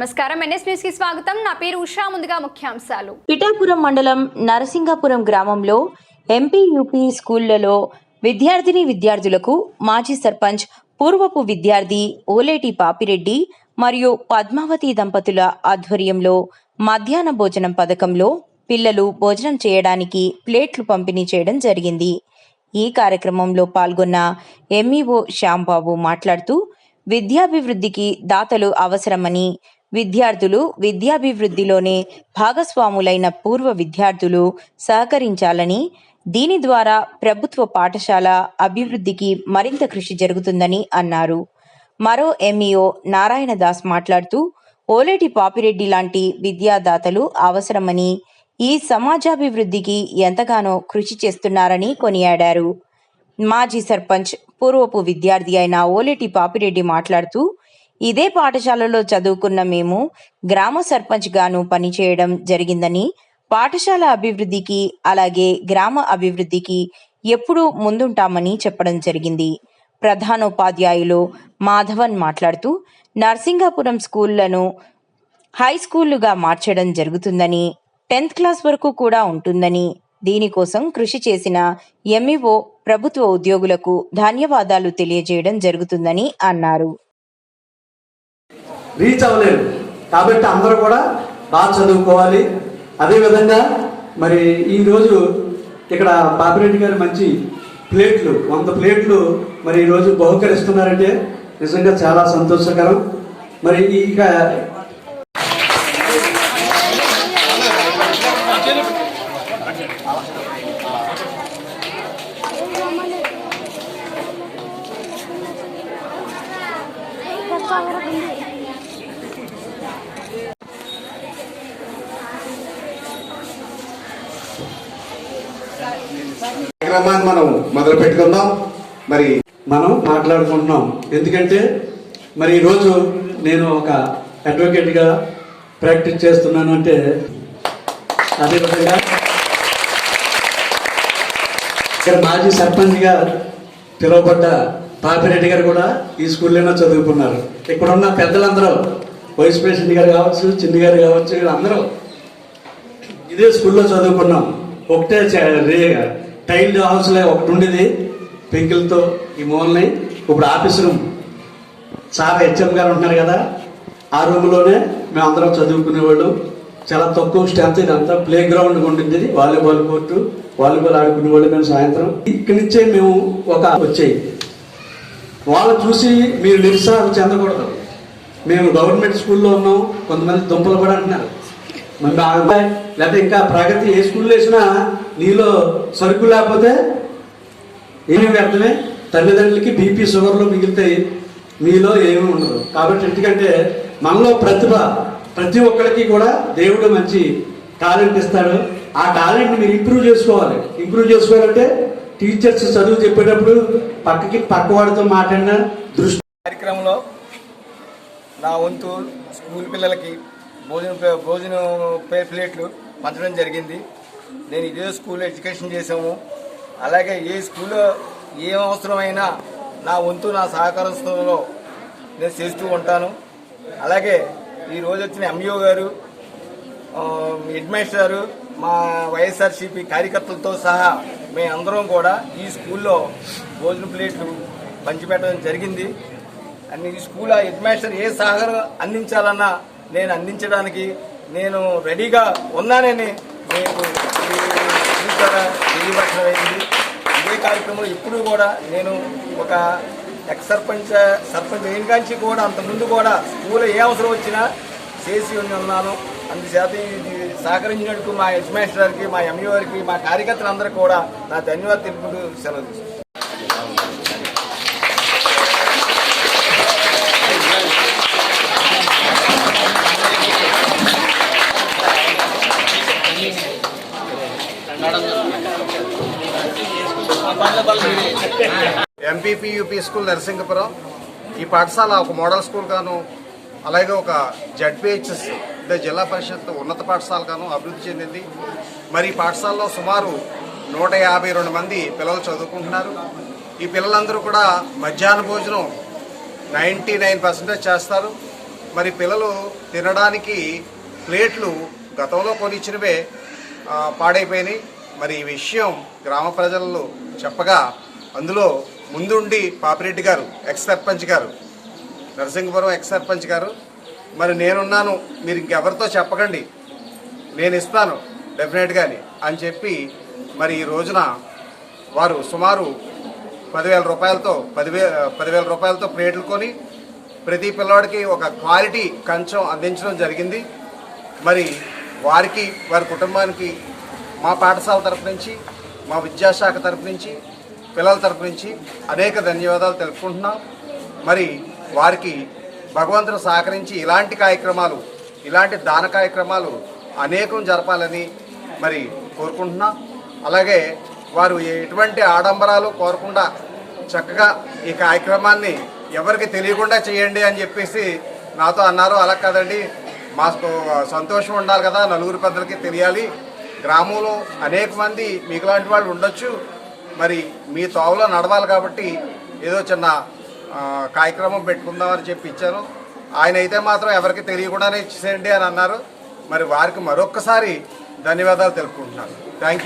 నమస్కారం. ఎన్ఎస్ న్యూస్కి స్వాగతం. నా పేరు ఉషా. ముందుగా ముఖ్యాంశాలు. పిఠాపురం మండలం నరసింగాపురం గ్రామంలో ఎంపీ యూపీ స్కూళ్ళలో విద్యార్థిని విద్యార్థులకు మాజీ సర్పంచ్ పూర్వపు విద్యార్థి ఓలేటి పాపిరెడ్డి మరియు పద్మావతి దంపతుల ఆధ్వర్యంలో మధ్యాహ్న భోజనం పథకంలో పిల్లలు భోజనం చేయడానికి ప్లేట్లు పంపిణీ చేయడం జరిగింది. ఈ కార్యక్రమంలో పాల్గొన్న ఎంఈఓ శ్యాంబాబు మాట్లాడుతూ విద్యాభివృద్ధికి దాతలు అవసరమని విద్యార్థులు విద్యాభివృద్ధిలోనే భాగస్వాములైన పూర్వ విద్యార్థులు సహకరించాలని దీని ద్వారా ప్రభుత్వ పాఠశాల అభివృద్ధికి మరింత కృషి జరుగుతుందని అన్నారు. మరో ఎంఈఓ నారాయణ దాస్ మాట్లాడుతూ ఓలేటి పాపిరెడ్డి లాంటి విద్యాదాతలు అవసరమని ఈ సమాజాభివృద్ధికి ఎంతగానో కృషి చేస్తున్నారని కొనియాడారు. మాజీ సర్పంచ్ పూర్వపు విద్యార్థి అయిన ఓలేటి పాపిరెడ్డి మాట్లాడుతూ ఇదే పాఠశాలలో చదువుకున్న మేము గ్రామ సర్పంచ్ గాను పనిచేయడం జరిగిందని పాఠశాల అభివృద్ధికి అలాగే గ్రామ అభివృద్ధికి ఎప్పుడూ ముందుంటామని చెప్పడం జరిగింది. ప్రధానోపాధ్యాయులు మాధవన్ మాట్లాడుతూ నర్సింగాపురం స్కూళ్ళను హై స్కూళ్ళుగా మార్చడం జరుగుతుందని టెన్త్ క్లాస్ వరకు కూడా ఉంటుందని దీనికోసం కృషి చేసిన ఎంఈఓ ప్రభుత్వ ఉద్యోగులకు ధన్యవాదాలు తెలియజేయడం జరుగుతుందని అన్నారు. రీచ్ అవ్వలేదు. కాబట్టి అందరూ కూడా బాగా చదువుకోవాలి. అదేవిధంగా మరి ఈరోజు ఇక్కడ బాపిరెడ్డి గారు మంచి ప్లేట్లు వంద ప్లేట్లు మరి ఈరోజు బహుకరిస్తున్నారంటే నిజంగా చాలా సంతోషకరం. మరి ఇక కార్యక్రమాన్ని మనం మొదలు పెట్టుకుందాం. మరి మనం మాట్లాడుకుంటున్నాం. ఎందుకంటే మరి ఈరోజు నేను ఒక అడ్వకేట్గా ప్రాక్టీస్ చేస్తున్నాను అంటే అదేవిధంగా ఇక్కడ మాజీ సర్పంచ్గా పిలువబడ్డ పాపిరెడ్డి గారు కూడా ఈ స్కూల్లోనే చదువుకున్నారు. ఇక్కడ ఉన్న పెద్దలందరూ వైస్ ప్రెసిడెంట్ గారు కావచ్చు చిన్ని గారు కావచ్చు వీళ్ళందరూ ఇదే స్కూల్లో చదువుకున్నాం. ఒకటే చ- రే టైల్డ్ హౌస్లో ఒకటి ఉండేది పెంకులతో ఈ మూలని. ఇప్పుడు ఆఫీస్ రూమ్. సార్ హెచ్ఎం గారు ఉంటున్నారు కదా ఆ రూమ్లోనే మేము అందరం చదువుకునేవాళ్ళు. చాలా తక్కువ స్ట్రెంత్ ఇదంతా. ప్లే గ్రౌండ్ ఉండింది వాలీబాల్ కోర్టు వాలీబాల్ ఆడుకునేవాళ్ళు మేము సాయంత్రం. ఇక్కడి నుంచే మేము ఒక వచ్చాయి. వాళ్ళు చూసి మీరు నిరుత్సాహం చెందకూడదు. మేము గవర్నమెంట్ స్కూల్లో ఉన్నాం కొంతమంది దుంపలు కూడా అంటున్నారు. మరి అబ్బాయి లేకపోతే ఇంకా ప్రగతి ఏ స్కూల్లో వేసినా నీలో సరుకు లేకపోతే ఏమి వ్యర్థమే. తల్లిదండ్రులకి బీపీ షుగర్లు మిగులుతాయి మీలో ఏమీ ఉండదు. కాబట్టి ఎందుకంటే మనలో ప్రతిభ ప్రతి ఒక్కరికి కూడా దేవుడు మంచి టాలెంట్ ఇస్తాడు. ఆ టాలెంట్ని మీరు ఇంప్రూవ్ చేసుకోవాలి. ఇంప్రూవ్ చేసుకోవాలంటే టీచర్స్ చదువు చెప్పేటప్పుడు పక్కకి పక్కవాడితో మాట్లాడిన దృష్టి కార్యక్రమంలో నా వంతు స్కూల్ పిల్లలకి భోజనం పే- భోజనం ప్లేట్లు పంచడం జరిగింది. నేను ఇదే స్కూల్లో ఎడ్యుకేషన్ చేసాము అలాగే ఏ స్కూల్లో ఏం అవసరమైనా నా వంతు నా సహకారంలో నేను చేస్తూ ఉంటాను. అలాగే ఈ రోజు వచ్చిన ఎంఈఓ గారు హెడ్మాస్టర్ గారు మా వైఎస్ఆర్సీపీ కార్యకర్తలతో సహా మేమందరం కూడా ఈ స్కూల్లో భోజన ప్లేట్లు పంచిపెట్టడం జరిగింది. అండ్ ఈ స్కూల్ హెడ్ మాస్టర్ ఏ సహకారం అందించాలన్నా నేను అందించడానికి నేను రెడీగా ఉన్నానని మీకు ఈ తెలియపరచడం అయింది ఇదే కార్యక్రమంలో ఇప్పుడు కూడా నేను ఒక ఎక్స్ సర్పంచ్ సర్పంచ్ అయిన కాంచి కూడా అంతకుముందు కూడా స్కూల్ ఏ అవసరం వచ్చినా చేసి ఉన్నాను. అందుచేత ఇది సహకరించినట్టు మా హెడ్ మాస్టర్ గారికి మా ఎంఈ గారికి మా కార్యకర్తలందరూ కూడా నా ధన్యవాదాలు తెలుపుకుంటూ సెలవు తీసుకుంటాను ఎంపీపీ యూపీ స్కూల్ నరసింగపురం ఈ పాఠశాల ఒక మోడల్ స్కూల్ గాను అలాగే ఒక జడ్పిహెచ్ఎస్ అంటే జిల్లా పరిషత్ ఉన్నత పాఠశాలగాను అభివృద్ధి చెందింది. మరి పాఠశాలలో సుమారు నూట యాభై రెండు మంది పిల్లలు చదువుకుంటున్నారు. ఈ పిల్లలందరూ కూడా మధ్యాహ్న భోజనం నైంటీ నైన్ పర్సెంటేజ్ చేస్తారు. మరి పిల్లలు తినడానికి ప్లేట్లు గతంలో కొనిచ్చినవే పాడైపోయినాయి. మరి ఈ విషయం గ్రామ ప్రజలు చెప్పగా అందులో ముందుండి పాపిరెడ్డి గారు ఎక్స్ సర్పంచ్ గారు నరసింహపురం ఎక్స్ సర్పంచ్ గారు మరి నేనున్నాను మీరు ఇంకెవరితో చెప్పకండి. నేను ఇస్తాను డెఫినెట్గాని అని చెప్పి మరి ఈ రోజున వారు సుమారు పదివేల రూపాయలతో పదివే పదివేల రూపాయలతో ప్లేట్లు కొని ప్రతి పిల్లవాడికి ఒక క్వాలిటీ కంచం అందించడం జరిగింది. మరి వారికి వారి కుటుంబానికి మా పాఠశాల తరపు నుంచి మా విద్యాశాఖ తరపు నుంచి పిల్లల తరపు నుంచి అనేక ధన్యవాదాలు తెలుపుకుంటున్నాం. మరి వారికి భగవంతుడు సహకరించి ఇలాంటి కార్యక్రమాలు ఇలాంటి దాన కార్యక్రమాలు అనేకం జరపాలని మరి కోరుకుంటున్నాం. అలాగే వారు ఎటువంటి ఆడంబరాలు కోరకుండా చక్కగా ఈ కార్యక్రమాన్ని ఎవరికి తెలియకుండా చేయండి అని చెప్పేసి నాతో అన్నారు. అలా కాదండి మాకు సంతోషం ఉండాలి కదా నలుగురు పెద్దలకి తెలియాలి. గ్రామంలో అనేక మంది మీకు లాంటి వాళ్ళు ఉండొచ్చు. మరి మీ తోవలో నడవాలి కాబట్టి ఏదో చిన్న కార్యక్రమం పెట్టుకుందామని చెప్పి ఇచ్చాను ఆయన అయితే మాత్రం ఎవరికి తెలియకుండానే ఇచ్చేయండి అని అన్నారు. మరి వారికి మరొక్కసారి ధన్యవాదాలు తెలుపుకుంటున్నాను. Thank you